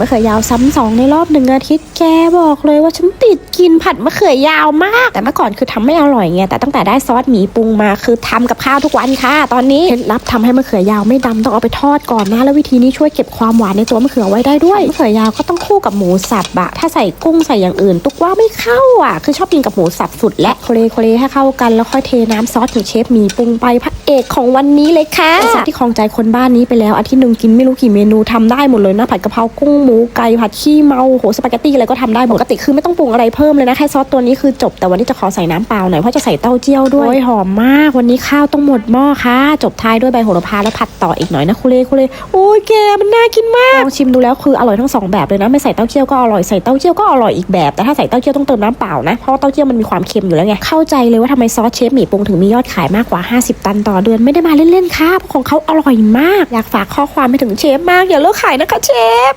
มะเขือยาวซ้ำสองในรอบหนึ่งอาทิตย์แกบอกเลยว่าฉันติดกินผัดมะเขือยาวมาก แต่เมื่อก่อนคือทำไม่อร่อยไงแต่ตั้งแต่ได้ซอสหมีปรุงมาคือทำกับข้าวทุกวันค่ะ ตอนนี้เคล็ดลับทำให้มะเขือยาวไม่ดำต้องเอาไปทอดก่อนนะแล้ววิธีนี้ช่วยเก็บความหวานในตัวมะเขือไว้ได้ด้วยมะเขือยาวก็ต้องคู่กับหมูสับอะถ้าใส่กุ้งใส่อย่างอื่น ตุกว่าไม่เข้าอะคือชอบกินกับหมูสับสุด และโคเลโคเลให้เข้ากันแล้วค่อยเทน้ำซอสของเชฟหมีปรุงไปพระเอกของวันนี้เลยค่ะสัตว์ที่คลองใจคนบ้านนี้ไปแล้วอาทิตย์หนึ่งกินไม่รู้กี่เมนูทำได้หมดเลยนะผัดกะเพรากุ้งหมูไก่ผัดขี้เมาโหสปาเกตตี้อะไรก็ทำได้ปกติคือไม่ต้องปรุงอะไรเพิ่มเลยนะแค่ซอสตัวนี้คือจบแต่วันนี้จะขอใส่น้ำเปล่าหน่อยเพราะจะใส่เต้าเจี้ยวด้วยหอมมาก วันนี้ข้าวต้องหมดหม้อค่ะ จบท้ายด้วยใบโหระพาแล้วผัดต่ออีกหน่อยนะคุเลคุเลโอ้ยแกมันน่ากินมากลองชิมดูแล้วคืออร่อยทั้งสองแบบเลยนะไม่ใส่เต้าเจี้ยวก็อร่อยใส่เต้าเจี้ยวก็อร่อยอีกแบบแต่ถ้าใส่เต้าเจี้ยวต้องเติมน้ำเปล่านะเพราะเต้าเจี้ยวมันมีความเค็มอยู่แล้วไงเข้าใจเลยว่าทำไมซอสเชฟหมี่ปรุงถึงมียอดขายมากกว่า 50 ตันต่อเดือนไม่ได้มาเล่นๆค่ะของเขาอร่อยมาก อยากฝากข้อความไปถึงเชฟมากอย่าเลิกขายนะคะเชฟ